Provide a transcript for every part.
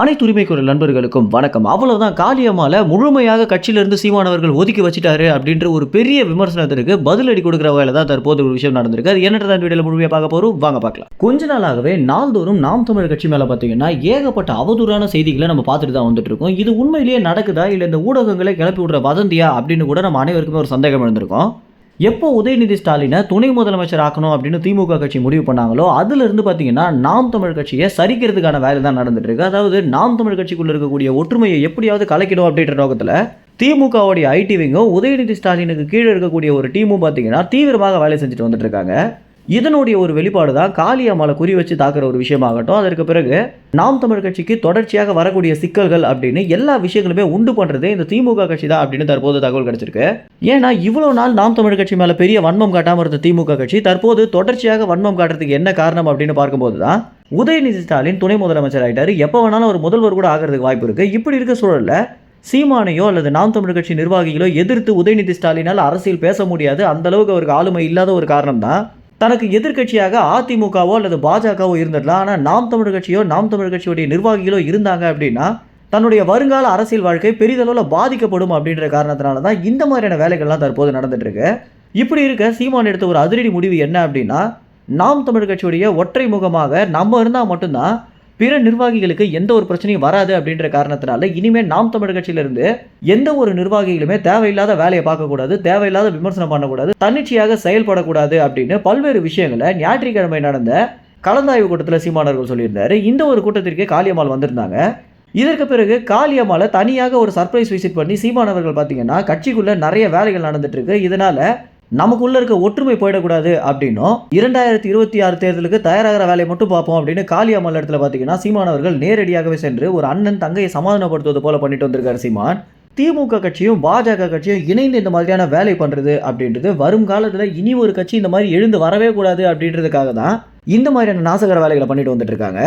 அனைத்து உரிமை குரல் நண்பர்களுக்கும் வணக்கம். அவ்வளவுதான் காளியம்மால முழுமையாக கட்சியிலிருந்து சீமானவர்கள் ஒதுக்கி வச்சிட்டாரு அப்படின்ற ஒரு பெரிய விமர்சனத்திற்கு பதிலடி கொடுக்குற வகையில தான் தற்போது ஒரு விஷயம் நடந்திருக்கு. அது என்னட்டு தான் வீடியோல முழுமையாக பார்க்க போறோம். வாங்க பார்க்கலாம். கொஞ்ச நாளாகவே நாள்தோறும் நாம் தமிழர் கட்சி மேல பார்த்தீங்கன்னா ஏகப்பட்ட அவதூறான செய்திகளை நம்ம பார்த்துட்டு தான் வந்துட்டு இருக்கோம். இது உண்மையிலேயே நடக்குதா? இல்லை இந்த ஊடகங்களை கிளப்பி விடுற வதந்தியா? அப்படின்னு கூட நம்ம அனைவருக்குமே ஒரு சந்தேகம் இருந்திருக்கோம் எப்போ உதயநிதி ஸ்டாலினை துணை முதலமைச்சர் ஆக்கணும் அப்படின்னு திமுக கட்சி முடிவு பண்ணாங்களோ அதிலிருந்து பார்த்தீங்கன்னா நாம் தமிழ் கட்சியை சரிக்கிறதுக்கான வேலை தான் நடந்துட்டு இருக்கு. அதாவது நாம் தமிழ் கட்சிக்குள்ளே இருக்கக்கூடிய ஒற்றுமையை எப்படியாவது கலைக்கணும் அப்படின்ற நோக்கத்தில் திமுகவுடைய ஐடி விங்கும் உதயநிதி ஸ்டாலினுக்கு கீழே இருக்கக்கூடிய ஒரு டீமும் பார்த்தீங்கன்னா தீவிரமாக வேலை செஞ்சுட்டு வந்துட்டு இருக்காங்க. இதனுடைய ஒரு வெளிப்பாடு தான் காளியம்மாவை குறி வச்சு தாக்குற ஒரு விஷயமாகட்டும். அதற்கு பிறகு நாம் தமிழ் கட்சிக்கு தொடர்ச்சியாக வரக்கூடிய சிக்கல்கள் அப்படின்னு எல்லா விஷயங்களுமே உண்டு பண்ணுறதே இந்த திமுக கட்சி தான் அப்படின்னு தற்போது தகவல் கிடைச்சிருக்கு. ஏன்னா இவ்வளோ நாள் நாம் தமிழ் கட்சி மேலே பெரிய வன்மம் காட்டாமல் இருந்த திமுக கட்சி தற்போது தொடர்ச்சியாக வன்மம் காட்டுறதுக்கு என்ன காரணம் அப்படின்னு பார்க்கும்போது தான் உதயநிதி ஸ்டாலின் துணை முதலமைச்சர் ஆகிட்டார் எப்போ வேணாலும் ஒரு முதல்வர் கூட ஆகிறதுக்கு வாய்ப்பு இருக்குது இப்படி இருக்க சூழல்ல சீமானையோ அல்லது நாம் தமிழ் கட்சி நிர்வாகிகளோ எதிர்த்து உதயநிதி ஸ்டாலினால் அரசியல் பேச முடியாது. அந்த அளவுக்கு அவருக்கு ஆளுமை இல்லாத ஒரு காரணம் தான் தனக்கு எதிர்க்கட்சியாக அதிமுகவோ அல்லது பாஜகவோ இருந்துடலாம் ஆனால் நாம் தமிழ் கட்சியோ நாம் தமிழ் கட்சியுடைய நிர்வாகிகளோ இருந்தாங்க அப்படின்னா தன்னுடைய வருங்கால அரசியல் வாழ்க்கை பெரிதளவில் பாதிக்கப்படும் அப்படின்ற காரணத்தினால தான் இந்த மாதிரியான வேலைகள்லாம் தற்போது நடந்துட்டு இருக்கு இப்படி இருக்க சீமான் எடுத்த ஒரு அதிரடி முடிவு என்ன அப்படின்னா நாம் தமிழ் கட்சியுடைய ஒற்றை முகமாக நம்ம இருந்தால் மட்டும்தான் பிற நிர்வாகிகளுக்கு எந்த ஒரு பிரச்சனையும் வராது அப்படின்ற காரணத்தினால இனிமேல் நாம் தமிழர் கட்சியிலிருந்து எந்த ஒரு நிர்வாகிகளுமே தேவையில்லாத வேலையை பார்க்கக்கூடாது தேவையில்லாத விமர்சனம் பண்ணக்கூடாது தன்னிச்சையாக செயல்படக்கூடாது அப்படின்னு பல்வேறு விஷயங்களை ஞாயிற்றுக்கிழமை நடந்த கலந்தாய்வு கூட்டத்தில் சீமானவர்கள் சொல்லியிருந்தாரு. இந்த ஒரு கூட்டத்திற்கு காளியம்மாள் வந்திருந்தாங்க. இதற்கு பிறகு காளியம்மாளை தனியாக ஒரு சர்ப்ரைஸ் விசிட் பண்ணி சீமானவர்கள் பார்த்தீங்கன்னா கட்சிக்குள்ளே நிறைய வேலைகள் நடந்துட்டு இருக்கு. இதனால நமக்குள்ள இருக்க ஒற்றுமை போயிடக்கூடாது அப்படின்னும் இரண்டாயிரத்தி இருபத்தி ஆறு தேர்தலுக்கு தயாராகிற வேலையை மட்டும் பார்ப்போம் அப்படின்னு காளியம்மாள் இடத்துல பார்த்தீங்கன்னா சீமானவர்கள் நேரடியாகவே சென்று ஒரு அண்ணன் தங்கையை சமாதானப்படுத்துவது போல பண்ணிட்டு வந்திருக்காரு சீமான். திமுக கட்சியும் பாஜக கட்சியும் இணைந்து இந்த மாதிரியான வேலை பண்ணுறது அப்படின்றது வரும் காலத்தில் இனி ஒரு கட்சி இந்த மாதிரி எழுந்து வரவே கூடாது அப்படின்றதுக்காக தான் இந்த மாதிரியான நாசகர வேலைகளை பண்ணிட்டு வந்துட்டு இருக்காங்க.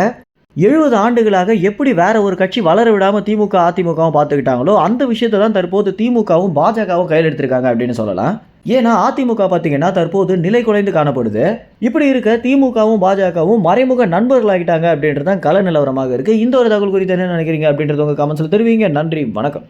எழுபது ஆண்டுகளாக எப்படி வேற ஒரு கட்சி வளர விடாமல் திமுக அதிமுகவும் பார்த்துக்கிட்டாங்களோ அந்த விஷயத்தை தான் தற்போது திமுகவும் பாஜகவும் கையில் எடுத்திருக்காங்க அப்படின்னு சொல்லலாம். ஏன்னா அதிமுக பார்த்தீங்கன்னா தற்போது நிலை குலைந்து காணப்படுது. இப்படி இருக்க திமுகவும் பாஜகவும் மறைமுக நண்பர்களாகிட்டாங்க அப்படின்றது தான் கள நிலவரமாக இருக்குது இந்த ஒரு தகவல் குறித்து என்ன நினைக்கிறீங்க அப்படின்றது உங்கள் கமெண்ட்ஸில் தெரிவிங்க. நன்றி வணக்கம்.